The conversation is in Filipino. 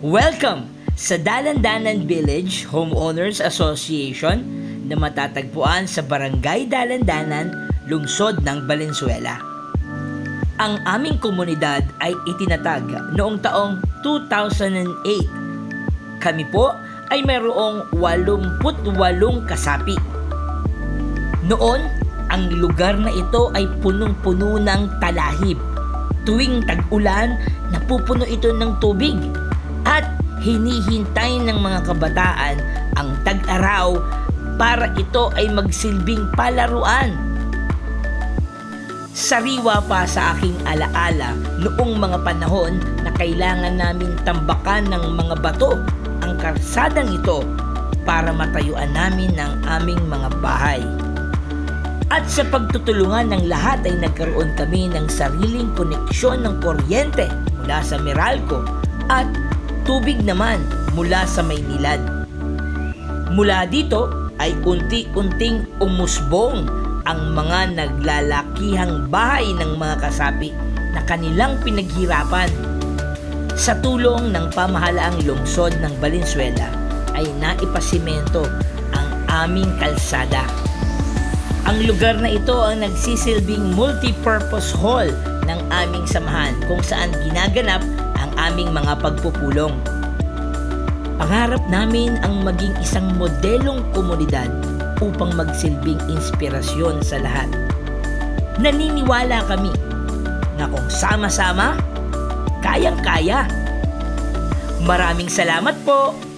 Welcome sa Dalandanan Village Homeowners Association na matatagpuan sa Barangay Dalandanan, lungsod ng Valenzuela. Ang aming komunidad ay itinatag noong taong 2008. Kami po ay mayroong 88 kasapi. Noon, ang lugar na ito ay punong-puno ng talahib. Tuwing tag-ulan, napupuno ito ng tubig hinihintay ng mga kabataan ang tag-araw para ito ay magsilbing palaruan. Sariwa pa sa aking alaala noong mga panahon na kailangan namin tambakan ng mga bato ang karsadang ito para matayuan namin ang aming mga bahay. At sa pagtutulungan ng lahat ay nagkaroon kami ng sariling koneksyon ng kuryente mula sa Meralco at tubig naman mula sa Maynilad. Mula dito ay unti-unting umusbong ang mga naglalakihang bahay ng mga kasapi na kanilang pinaghirapan. Sa tulong ng pamahalaang lungsod ng Valenzuela ay naipasimento ang aming kalsada. Ang lugar na ito ang nagsisilbing multi-purpose hall ng aming samahan kung saan ginaganap ang aming mga pagpupulong. Pangarap namin ang maging isang modelong komunidad upang magsilbing inspirasyon sa lahat. Naniniwala kami na kung sama-sama, kayang-kaya. Maraming salamat po!